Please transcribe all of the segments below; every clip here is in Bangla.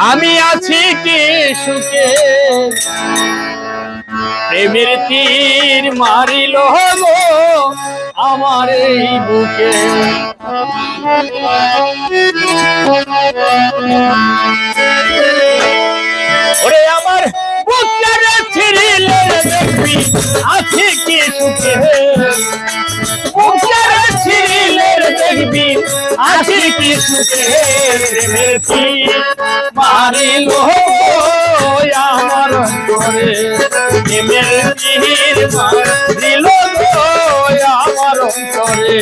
আমি আছি কি সুখে? প্রেমের তীর মারিল আমার এই বুকে। ওরে আমার বুকটারে ছিড়িলে আছি কি সুখে? কি সুখে প্রেমের তীর মারিল আমার অন্তরে। প্রেমের তীর মারিল আমার অন্তরে।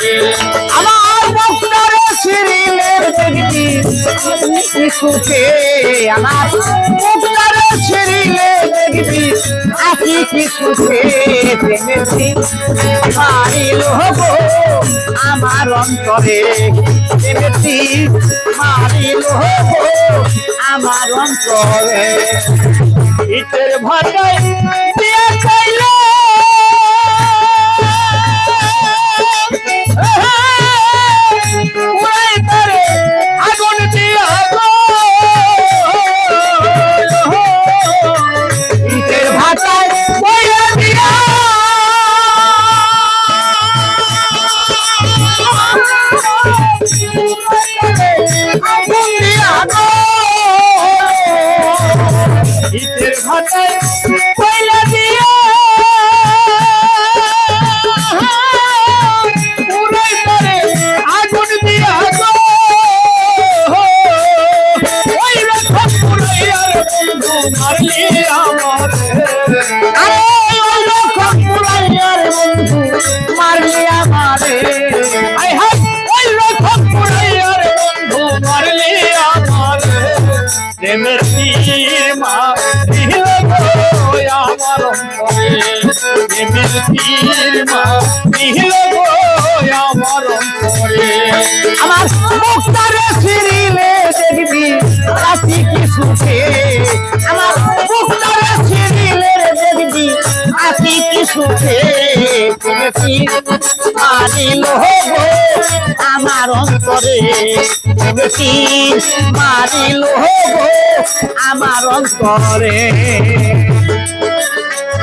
আমার ছিঁড়িলে দেখবি সুখে আমার মুখটারে ছিঁড়িলে দেখবি আছি কি সুখে প্রেমেছি মারিল হব আমার অন্তরে আমার অন্তরে। দিয়ে ইটের ভাটায় বইয়া দিয়া উড়াই তারে আগুন দিয়া গো। ওই রকম উড়াইয়ার বন্ধু, মারলি আমারে। আরে ওই রকম পুরাইয়ার বন্ধু, মারলি আমারে আই হাই ওই রকম পুরাইয়ার বন্ধু, মারলি আমারে প্রেমের আমার মুখটারে ছিঁড়িলে দেখবি আছি কি সুখে। আমার মুখটারে ছিঁড়িলে দেখবি আছি কি সুখে। মারিল আমার আমার অন্তরে।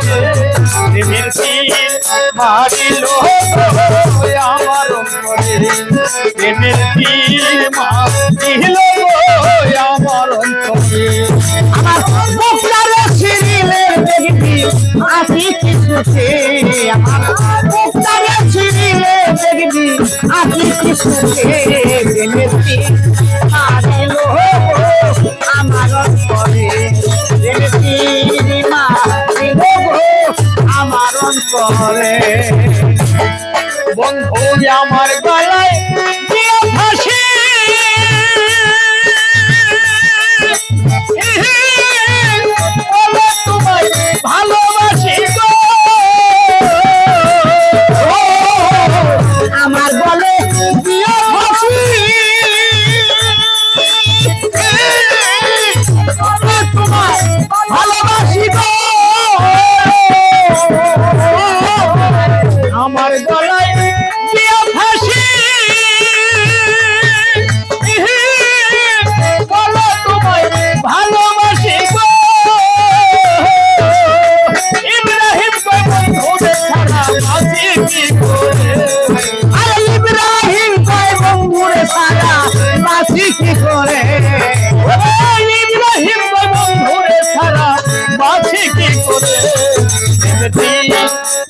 ফিরে প্রেমের তীর মারিল আমার অন্তরে প্রেমের তীর মারিল আমার অন্তরে আমার বুকটারে ছিঁড়িলে দেখবি। আছি কিছুতে আমার বুকটারে ছিঁড়িলে দেখবি আছি কিছুতে বন্ধু আমার গলায়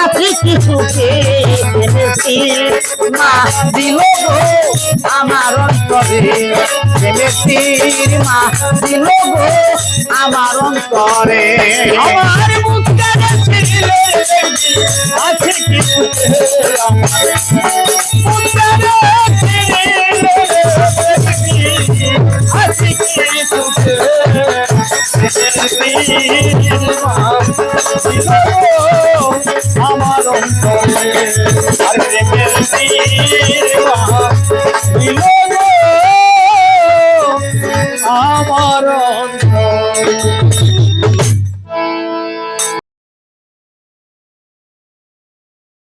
আসি কিছুতে দেখেছি, মা দিল গো আমার অন্তরে। দেখেছি, মা দিল গো আমার অন্তরে। আমার মুক্তারে ছিলে আছে কিছুতে আমার মুক্তারে